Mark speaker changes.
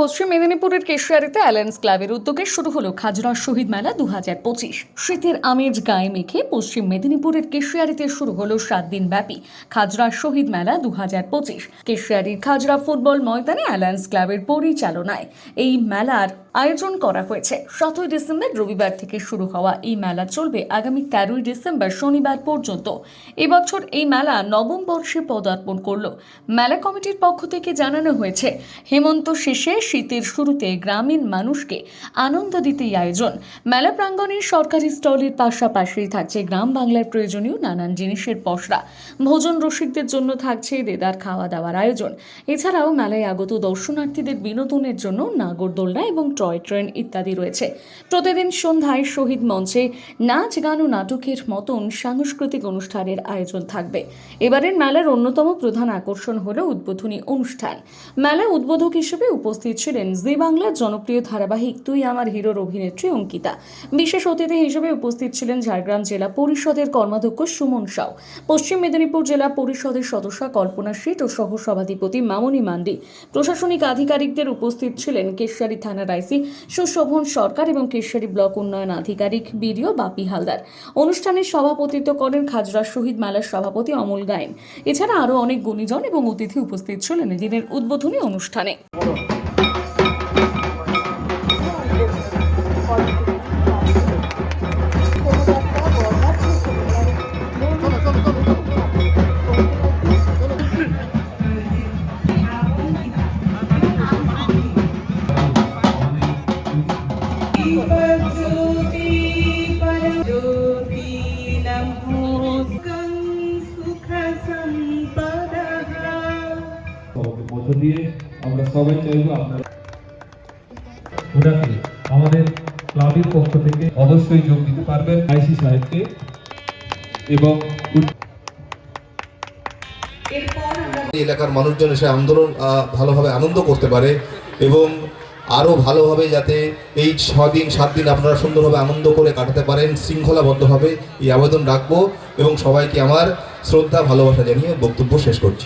Speaker 1: পশ্চিম মেদিনীপুরের কেশিয়ারিতে অ্যালায়েন্স ক্লাবের উদ্যোগে শুরু হলো খাজরা শহীদ মেলা দু হাজার পঁচিশ। শীতের আমেজ গায়ে মেখে পশ্চিম মেদিনীপুরের কেশিয়ারিতে শুরু হলো সাত দিন ব্যাপী খাজরা শহীদ মেলা দু হাজার পঁচিশ। কেশিয়ারির খাজরা ফুটবল ময়দানে অ্যালায়েন্স ক্লাবের পরিচালনায় এই মেলার আয়োজন করা হয়েছে। সতেরোই ডিসেম্বর রবিবার থেকে শুরু হওয়া এই মেলা চলবে আগামী তেরোই ডিসেম্বর শনিবার পর্যন্ত। এবছর এই মেলা নবম বর্ষে পদার্পণ করল। মেলা কমিটির পক্ষ থেকে জানানো হয়েছে, হেমন্ত শেষে শীতের শুরুতে গ্রামীণ মানুষকে আনন্দ দিতেই আয়োজন। মেলা প্রাঙ্গণে সরকারি স্টলের পাশাপাশি থাকছে গ্রাম বাংলার প্রয়োজনীয় নানান জিনিসের পসরা। ভোজন রসিকদের জন্য থাকছে দেদার খাওয়া দাওয়ার আয়োজন। এছাড়াও মেলায় আগত দর্শনার্থীদের বিনোদনের জন্য নাগরদোলনা এবং টয় ট্রেন ইত্যাদি রয়েছে। প্রতিদিন সন্ধ্যায় শহীদ মঞ্চে নাচ, গান ও নাটকের মতন সাংস্কৃতিক অনুষ্ঠানের আয়োজন থাকবে। এবারের মেলার অন্যতম প্রধান আকর্ষণ হল উদ্বোধনী অনুষ্ঠান। মেলা উদ্বোধক হিসেবে উপস্থিত ছিলেন জি বাংলার জনপ্রিয় ধারাবাহিক তুই আমার হিরোর অভিনেত্রী অঙ্কিতা। বিশেষ অতিথি হিসেবে উপস্থিত ছিলেন ঝাড়গ্রাম জেলা পরিষদের কর্মাধ্যক্ষ সুমন সাউ। পশ্চিম মেদিনীপুর জেলা পরিষদের সদস্যা কল্পনা শীত ও সহ সভাধিপতি মামনি মান্ডি। প্রশাসনিক আধিকারিকদের উপস্থিত ছিলেন কেশিয়ারি থানার আইসি সুশোভন সরকার এবং কেশিয়ারি ব্লক উন্নয়ন আধিকারিক বিডিও বাপি হালদার। অনুষ্ঠানে সভাপতিত্ব করেন খাজরা শহীদ মেলার সভাপতি অমল গায়েন। এছাড়া আরও অনেক গুণীজন এবং অতিথি উপস্থিত ছিলেন দিনের উদ্বোধনী অনুষ্ঠানে।
Speaker 2: মধ্য দিয়ে আমরা সবাই আপনারা আমাদের ক্লাবের পক্ষ থেকে অবশ্যই যোগ দিতে পারবেন আইসি সাহেবকে এবং
Speaker 3: এলাকার মানুষজন এসে আন্দোলন ভালোভাবে আনন্দ করতে পারে এবং আরও ভালোভাবে যাতে এই ছ দিন সাত দিন আপনারা সুন্দরভাবে আনন্দ করে কাটাতে পারেন, শৃঙ্খলাবদ্ধভাবে এই আবেদন রাখব এবং সবাইকে আমার শ্রদ্ধা, ভালোবাসা জানিয়ে বক্তব্য শেষ করছি।